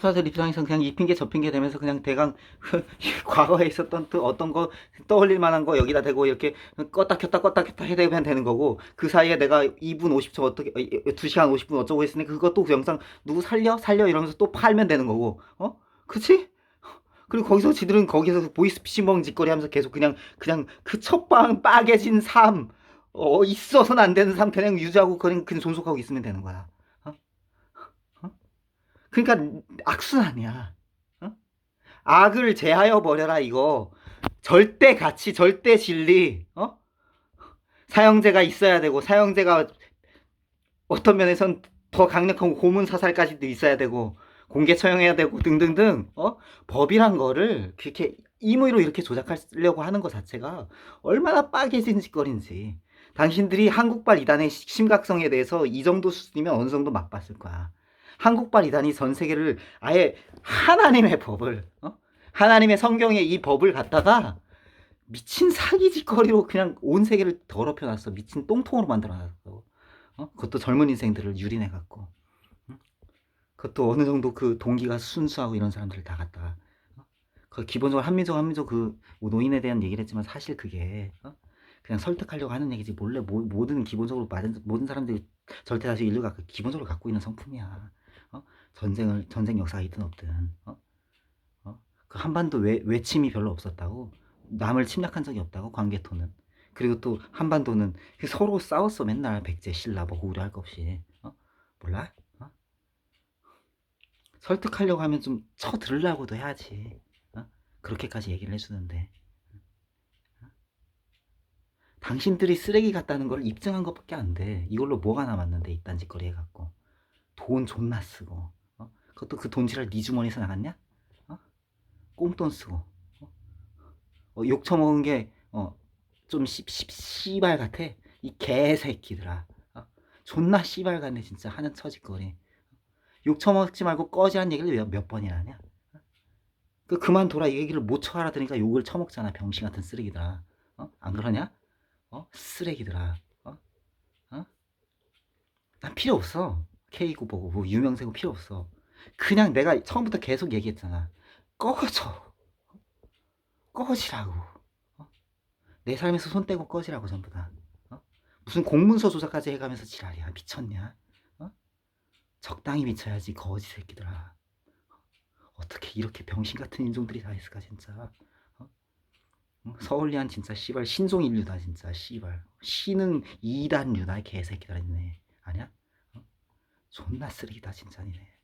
사들 입장에서 그냥 이 핑계 저 핑계 되면서 그냥 대강 과거에 있었던 또 어떤 거 떠올릴 만한 거 여기다 대고 이렇게 껐다 켰다 껐다 켰다 해대면 되는 거고 그 사이에 내가 2분 50초 어떻게 2시간 50분 어쩌고 했으니 그것도 그 영상 누구 살려 살려 이러면서 또 팔면 되는 거고 어 그치? 그리고 거기서 지들은 거기서 보이스피싱 짓거리 하면서 계속 그냥 그냥 그 첫방 빠개진 삶 어, 있어서는 안 되는 삶 그냥 유지하고 그냥 그냥 존속하고 있으면 되는 거야. 어? 어? 그러니까 악순환이야. 어? 악을 제하여 버려라 이거. 절대 가치, 절대 진리. 어? 사형제가 있어야 되고 사형제가 어떤 면에선 더 강력한 고문 사살까지도 있어야 되고 공개 처형해야 되고 등등등. 어? 법이란 거를 그렇게 임의로 이렇게 조작하려고 하는 것 자체가 얼마나 빠개진 짓거리인지. 당신들이 한국발 이단의 시- 심각성에 대해서 이 정도 수준이면 어느 정도 맛봤을 거야. 한국발 이단이 전 세계를 아예 하나님의 법을, 어? 하나님의 성경에 이 법을 갖다가 미친 사기 짓거리로 그냥 온 세계를 더럽혀 놨어. 미친 똥통으로 만들어 놨어. 어? 그것도 젊은 인생들을 유린해 갖고. 응? 그것도 어느 정도 그 동기가 순수하고 이런 사람들을 다 갖다가. 어? 그 기본적으로 한민족 한민족 그 노인에 대한 얘기를 했지만 사실 그게 어? 그냥 설득하려고 하는 얘기지 몰래 모, 모든 기본적으로 모든, 사람들이 절대 다수 인류가 그 기본적으로 갖고 있는 성품이야. 어? 전쟁을 전쟁 역사가 있든 없든 어? 어? 그 한반도 외, 외침이 별로 없었다고 남을 침략한 적이 없다고 광개토는 그리고 또 한반도는 그 서로 싸웠어 맨날 백제 신라 뭐 고구려 할 것 없이 어? 몰라? 어? 설득하려고 하면 좀 쳐들으려고도 해야지 어? 그렇게까지 얘기를 해주는데 당신들이 쓰레기 같다는 걸 입증한 것밖에 안 돼. 이걸로 뭐가 남았는데 이딴 짓거리 해갖고 돈 존나 쓰고 어? 그것도 그 돈 지랄 네 주머니에서 나갔냐? 어? 꽁돈 쓰고 어? 어, 욕 처먹은 게좀 씨발 같아. 이 개새끼들아. 어? 존나 씨발 같네 진짜 하는 처짓거리. 욕 처먹지 말고 꺼지 한 얘기를 몇, 몇 번이나 하냐? 어? 그 그만둬라 이 얘기를 못 쳐알아들으니까 욕을 처먹잖아 병신 같은 쓰레기들아. 어? 안 그러냐? 어? 쓰레기들아. 어? 어? 난 필요 없어. K고 보고 뭐 유명세고 필요 없어. 그냥 내가 처음부터 계속 얘기했잖아. 꺼져. 꺼지라고. 어? 내 삶에서 손 떼고 꺼지라고 전부 다. 어? 무슨 공문서 조사까지 해가면서 지랄이야. 미쳤냐? 어? 적당히 미쳐야지 거지 새끼들아. 어떻게 이렇게 병신 같은 인종들이 다 있을까 진짜. 어? 서울리안 진짜 씨발 신종 인류다 진짜 씨발 신은 이단류다 개새끼들 있네? 존나 쓰레기다 진짜 니네